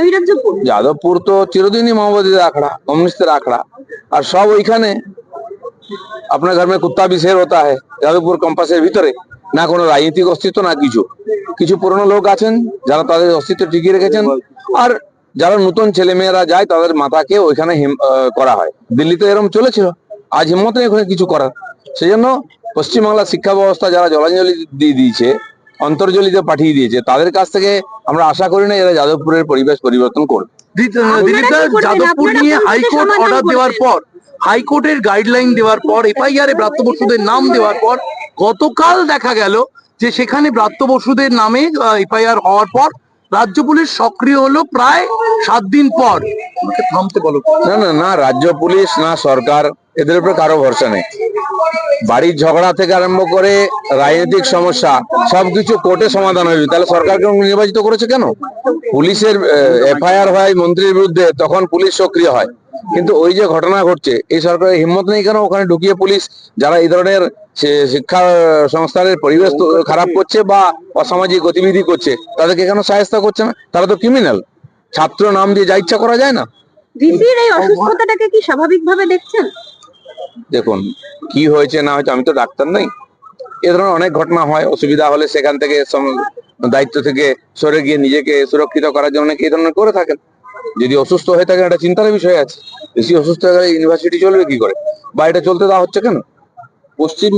নৈরাজ্যপুর যাদবপুর তো চিরদিনই মাওবাদীদের আখড়া কমিউনিস্টদের আখড়া আর সব ওইখানে আপনার ঘর মে কুত্তা भी शेर होता है যাদবপুর ক্যাম্পাসের ভিতরে না কোনো রাজনৈতিক অস্তিত্ব না কিছু কিছু পুরনো লোক আছেন যারা তাদের অস্তিত্ব টিকিয়ে রেখেছেন আর যারা নতুন ছেলে মেয়েরা যায় তাদের মাথাকে ওইখানে হিম- আহ, করা হয় দিল্লিতে এরকম চলেছিল আজ হিম্মত নেই ওখানে কিছু করার সেই জন্য পশ্চিমবাংলার শিক্ষা ব্যবস্থা যারা জলাঞ্জলি দিয়ে দিয়েছে অন্তর্জলিতে পাঠিয়ে দিয়েছে তাদের কাছ থেকে আমরা আশা করি না এরা যাদবপুরের পরিবেশ পরিবর্তন করবে? যাদবপুর নিয়ে হাইকোর্ট অর্ডার দেওয়ার পর হাইকোর্টের গাইডলাইন দেওয়ার পর এফআইআর এ ব্রাত্য বসুদের নাম দেওয়ার পর গতকাল দেখা গেল যে সেখানে ব্রাত্য বসুদের নামে এফআইআর হওয়ার পর রাজ্য পুলিশ সক্রিয় হলো প্রায় সাত দিন পর। থামতে বলো। না না না রাজ্য পুলিশ না সরকার এদের উপরে কারও ভরসা নেই। বাড়ির ঝগড়া থেকে আরম্ভ করে রাজনৈতিক সমস্যা সবকিছু কোর্টে সমাধান হয়ে যাবে। তাহলে সরকারকে নির্বাচিত করেছে কেন? পুলিশের এফআইআর হয় মন্ত্রীর বিরুদ্ধে, তখন পুলিশ সক্রিয় হয়। কিন্তু ওই যে ঘটনা ঘটছে, এই সরকারের হিম্মত নেই কেন? ওখানে ঢুকিয়ে পুলিশ, যারা এই ধরনের শিক্ষা সংস্থানের পরিবেশ খারাপ করছে বা অসামাজিক গতিবিধি করছে, তাদেরকে কেন সাহায্য করছে না? তারা তো ক্রিমিনাল ছাত্র নাম দিয়ে যা ইচ্ছা করা যায় না। ভিসির এই অসুস্থতাটাকে কি স্বাভাবিকভাবে দেখছেন? দেখুন, কি হয়েছে না হয়েছে আমি তো ডাক্তার নাই। এ ধরনের অনেক ঘটনা হয়, অসুবিধা হলে সেখান থেকে দায়িত্ব থেকে সরে গিয়ে নিজেকে সুরক্ষিত করার জন্য অনেকে এই ধরনের করে থাকেন। যদি অসুস্থ হয়ে থাকেন, একটা চিন্তার বিষয় আছে। বেশি অসুস্থ হয়ে গেলে ইউনিভার্সিটি চলবে কি করে? বা এটা চলতে দেওয়া হচ্ছে কেন? পশ্চিম